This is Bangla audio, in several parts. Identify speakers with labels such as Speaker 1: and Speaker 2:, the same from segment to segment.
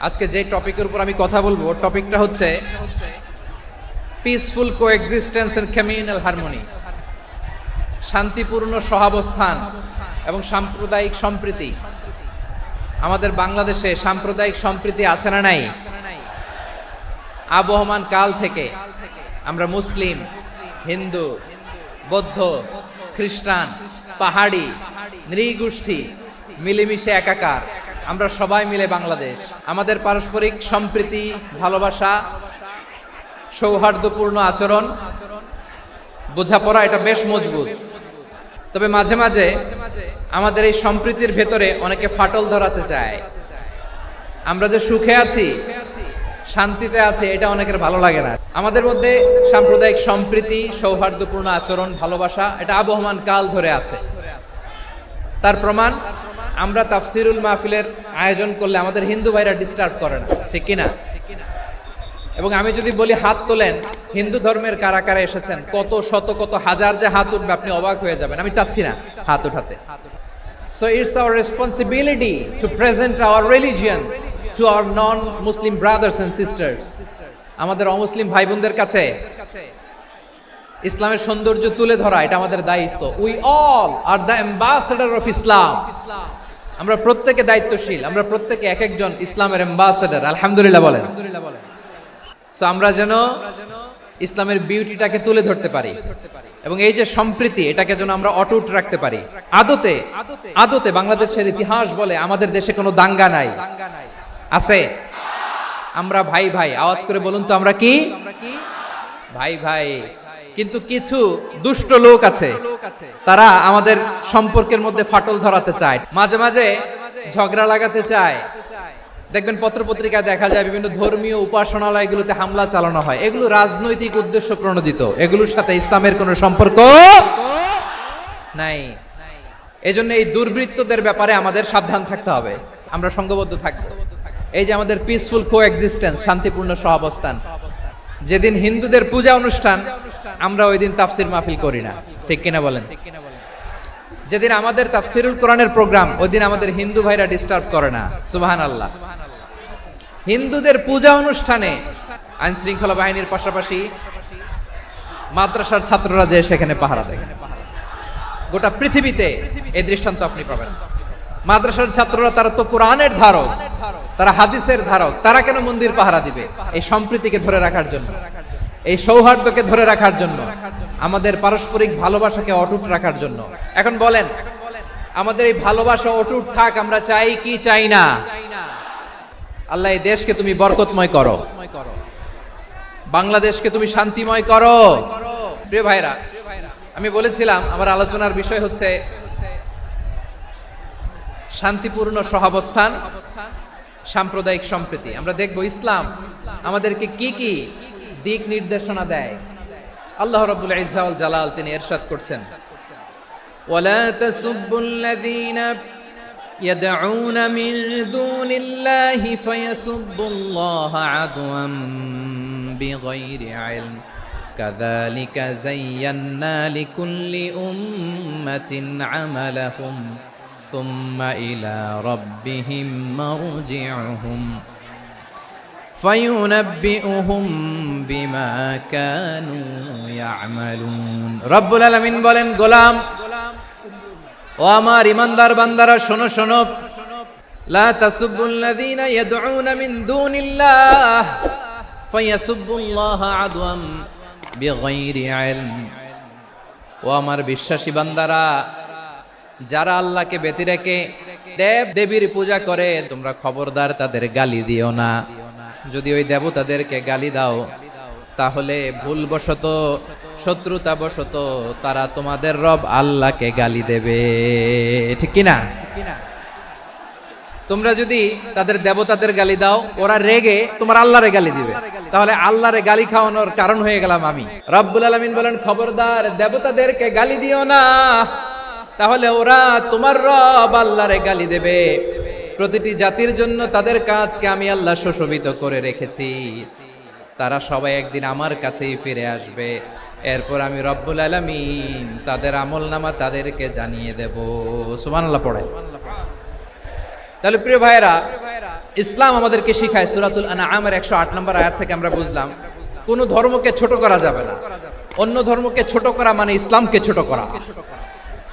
Speaker 1: আজকে যে টপিকের উপর আমি কথা বলব টপিকটা হচ্ছে peaceful coexistence and communal harmony শান্তিপূর্ণ সহাবস্থান এবং সাম্প্রদায়িক সম্প্রীতি। আমাদের বাংলাদেশে সাম্প্রদায়িক সম্প্রীতি আছে না নাই? আবহমান কাল থেকে আমরা মুসলিম, হিন্দু, বৌদ্ধ, খ্রিস্টান, পাহাড়ি, নৃগোষ্ঠী মিলেমিশে একাকার। আমরা সবাই মিলে বাংলাদেশ। আমাদের পারস্পরিক সম্প্রীতি, ভালোবাসা, সৌহার্দ্যপূর্ণ আচরণ, বোঝাপড়া, এটা বেশ মজবুত। তবে মাঝে মাঝে আমাদের এই সম্প্রীতির ভেতরে অনেকে ফাটল ধরাতে চায়। আমরা যে সুখে আছি, শান্তিতে আছে, এটা অনেকের ভালো লাগে না। আমাদের মধ্যে সাম্প্রদায়িক সম্প্রীতি, সৌহার্দ্যপূর্ণ আচরণ, ভালোবাসা, এটা আবহমান কাল ধরে আছে। তার প্রমাণ আমরা তাফসিরুল মাহফিলের আয়োজন করলে আমাদের হিন্দু ভাইরা ডিস্টার্ব করে না, ঠিক কিনা? এবং আমি যদি বলি হাত তোলেন, হিন্দু ধর্মের কারা এসেছেন, কত শত, কত হাজার যে হাত উঠবে, আপনি অবাক হয়ে যাবেন। আমি চাচ্ছি না হাত উঠাতে। So it's our responsibility to present our religion to our non Muslim brothers and sisters আমাদের অমুসলিম ভাই বোনদের কাছে ইসলামের সৌন্দর্য তুলে ধরা, এটা আমাদের দায়িত্ব। We all are the ambassador of Islam আমরা প্রত্যেকে দায়িত্বশীল আমরা প্রত্যেকে এক একজন ইসলামের অ্যাম্বাসেডার আলহামদুলিল্লাহ বলেন। সো আমরা যেন ইসলামের বিউটিটাকে তুলে ধরতে পারি এবং এই যে সম্প্রীতি এটাকে যেন আমরা অটুট রাখতে পারি। আদতে আদতে বাংলাদেশের ইতিহাস বলে আমাদের দেশে কোনো দাঙ্গা নাই। আছে? আমরা ভাই ভাই আওয়াজ করে বলুন তো আমরা কি? ভাই ভাই। কিন্তু কিছু দুষ্ট লোক আছে। তারা আমাদের সম্পর্কের মধ্যে ফাটল ধরাতে চায়। মাঝে মাঝে ঝগড়া লাগাতে চায়। দেখবেন পত্রপত্রিকায় দেখা যায় বিভিন্ন ধর্মীয় উপাসনালয়গুলোতে হামলা চালানো হয়। এগুলো রাজনৈতিক উদ্দেশ্য প্রণোদিত। এগুলোর সাথে ইসলামের কোনো সম্পর্ক নাই। এজন্য এই দুর্বৃত্তদের ব্যাপারে আমাদের সাবধান থাকতে হবে। আমরা সঙ্গবদ্ধ থাকব। এই যে আমাদের পিসফুল কো এক্সিস্টেন্স শান্তিপূর্ণ সহাবস্থান। যেদিন হিন্দুদের পূজা অনুষ্ঠান, আমরা ওই দিন তাফসির মাহফিল করি না। ঠিক কিনা বলেন? যেদিন আমাদের তাফসিরুল কোরআনের প্রোগ্রাম, ওই দিন আমাদের হিন্দু ভাইরা ডিস্টার্ব করে না। সুবাহান আল্লাহ হিন্দুদের পূজা অনুষ্ঠানে আইন শৃঙ্খলা বাহিনীর পাশাপাশি মাদ্রাসার ছাত্ররা যে সেখানে পাহারা দেয়। গোটা পৃথিবীতে এই দৃষ্টান্ত আপনি পাবেন। মাদ্রাসার ছাত্ররা তারা তো কোরআনের ধারক, তারা হাদিসের ধারক, তারা কেন মন্দির পাহারা দিবে? এই সম্প্রীতিকে ধরে রাখার জন্য, এই সৌহার্দ্যকে ধরে রাখার জন্য, আমাদের পারস্পরিক ভালোবাসাকে অটুট রাখার জন্য। এখন বলেন, আমাদের এই ভালোবাসা অটুট থাক, আমরা চাই কি চাই না? আল্লাহ, এই দেশকে তুমি বরকতময় করো। বাংলাদেশকে তুমি শান্তিময় করো। প্রিয় ভাইরা, আমি বলেছিলাম, আমার আলোচনার বিষয় হচ্ছে শান্তিপূর্ণ সহাবস্থান সাম্প্রদায়িক সম্প্রীতি আমরা দেখব ইসলাম আমাদেরকে কি কি দিক নির্দেশনা দেয় আল্লাহ রাব্বুল ইজ্জাউল জালাল তিনি এরশাদ করছেন ওয়ালা তাসুব্বুল্লাযীনা يدعون من دون الله فيسبوا الله عدوا بغير علم كذلك زينا لكل أمة عملهم ثم إلى ربهم مرجعهم فينبئهم بما كانوا يعملون رب العالمين বলেন গোলাম ও আমার ইমানদার বান্দারা শোনো শোনো লা তাসুবুল্লাযীনা ইয়াদউনা মিন দুনিল্লাহ ফায়াসুবুল্লাহ আদওয়াম বিগাইরি ইলম ও আমার বিশ্বাসী বান্দারা যারা আল্লাহকে ব্যতি রেখে দেব দেবীর পূজা করে, তোমরা খবরদার তাদের গালি দিও না। যদি ওই দেবতাদেরকে গালি দাও, তাহলে ভুলবশত, শত্রুতাবশত তারা তোমাদের রব আল্লাহকে গালি দেবে। ঠিক কিনা? তোমরা যদি তাদের দেবতাদের গালি দাও, ওরা রেগে তোমার আল্লাহরে গালি দিবে। তাহলে আল্লাহরে গালি খাওয়ানোর কারণ হয়ে গেলাম আমি। রব্বুল আলমিন বলেন, খবরদার দেবতাদেরকে গালি দিও না। তাহলে ওরা তোমার রব আল্লাহরে গালি দেবে। প্রতিটি জাতির জন্য তাদের কাজকে আমি আল্লাহ সুশোভিত করে রেখেছি। তারা সবাই একদিন আমার কাছেই ফিরে আসবে। এরপর আমি রব্বুল আলমিন তাদের আমল নামা তাদেরকে জানিয়ে দেব। সুমান আল্লাহ পড়ে। তাহলে প্রিয় ভাইয়েরা, ইসলাম আমাদেরকে শিখায় সুরাতুল আনামের একশো আট নম্বর আয়াত থেকে আমরা বুঝলাম, কোনো ধর্মকে ছোট করা যাবে না। অন্য ধর্মকে ছোট করা মানে ইসলামকে ছোট করা।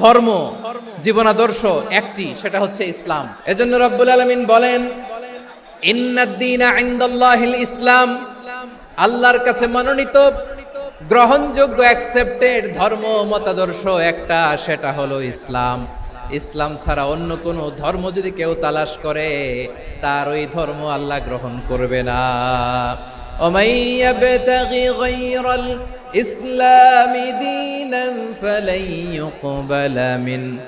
Speaker 1: ধর্ম, জীবনাদর্শ একটি, সেটা হচ্ছে ইসলাম। এজন্য রব্বুল আলমিন বলেন ইসলাম আল্লাহর কাছে মনোনীত, গ্রহণযোগ্য অ্যাকসেপ্টেড ধর্ম, মতাদর্শ একটা, সেটা হলো ইসলাম। ইসলাম ছাড়া অন্য কোনো ধর্ম যদি কেউ তালাশ করে, তার ওই ধর্ম আল্লাহ গ্রহণ করবে না। ومن يبتغي غير الإسلام دينا فلن يقبل منه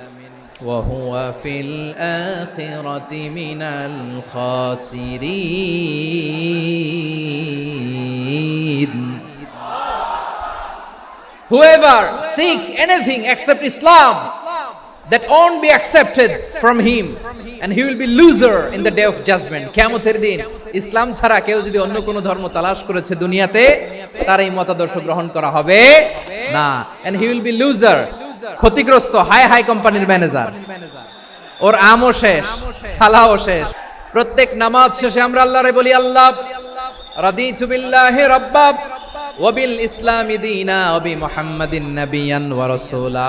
Speaker 1: وهو في الآخرة من الخاسرين. Whoever seek anything except Islam, that won't be accepted from him, and he will be loser in the day of judgment. কেমতের দিন ইসলাম ছাড়া কেউ যদি অন্য কোনো ধর্ম তালাশ করেছে দুনিয়াতে তার এই মতাদর্শ গ্রহণ করা হবে না। And he will be loser ক্ষতিগ্রস্ত হাই হাই কোম্পানির ম্যানেজার ওর আমও শেষ সালাও শেষ। প্রত্যেক নামাজ শেষে আমরা আল্লাহরে বলি আল্লাহ রাদিতু বিল্লাহি রাব্বাব ওয়াবিল ইসলামি দীনা ওবি মুহাম্মাদিন নাবিয়ান ওয়া রাসূলা।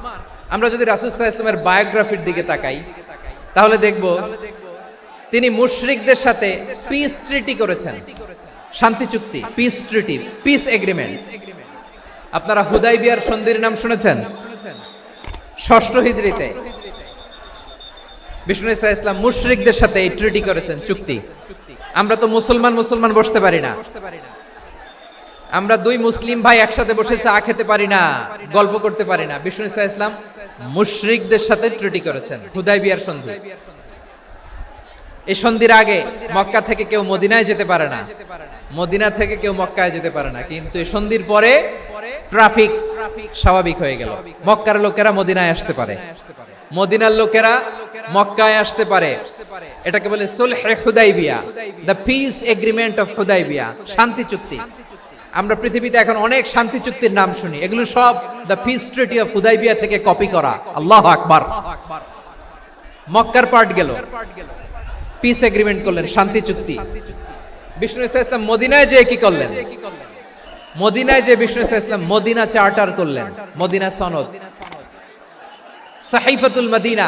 Speaker 1: আমরা যদি রাসুল ইসলামের বায়োগ্রাফির দিকে তাকাই, তাহলে দেখব তিনি মুশরিকদের সাথে পিস ট্রিটি করেছেন। শান্তি চুক্তি পিস ট্রিটি পিস এগ্রিমেন্ট আপনারা হুদাইবিয়ার সন্ধির নাম শুনেছেন? ষষ্ঠ হিজরিতে বিষ্ণু ইসা ইসলাম মুশরিকদের সাথে এই ট্রিটি করেছেন, চুক্তি। আমরা তো মুসলমান মুসলমান বসতে পারি না। আমরা দুই মুসলিম ভাই একসাথে বসে চা খেতে পারি না, গল্প করতে পারি না। বিষ্ণু ইসা ইসলাম মুশরিকদের সাথে ট্রিটি করেছেন হুদাই বিয়ার সন্ধি। এই সন্ধির আগে মক্কা থেকে কেউ মদিনায় যেতে পারে না। মদিনা থেকে কেউ মক্কায় যেতে পারে না। কিন্তু এই সন্ধির পরে ট্রাফিক স্বাভাবিক হয়ে গেল। মক্কার লোকেরা মদিনায় আসতে পারে। মদিনার লোকেরা মক্কায় আসতে পারে। এটাকে বলে সুলহে Hudaibiya the peace agreement of Hudaibiya, শান্তি চুক্তি। আমরা পৃথিবীতে এখন অনেক শান্তি চুক্তির নাম শুনি। এগুলো সব the peace treaty of Hudaibiya থেকে কপি করা। আল্লাহ আকবার। মক্কার পার্ট গেল। পিস এগ্রিমেন্ট করলেন, শান্তি চুক্তি। বিষ্ণু ইসলাম মদিনায় যে কি করলেন? মদিনায় যে বিষ্ণু ইসলাম মদিনা চার্টার করলেন। মদিনা সনদ। সাহিফাতুল মদিনা।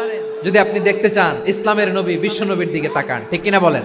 Speaker 1: যদি আপনি দেখতে চান ইসলামের নবী বিশ্ব নবীর দিকে তাকান ঠিক কিনা বলেন?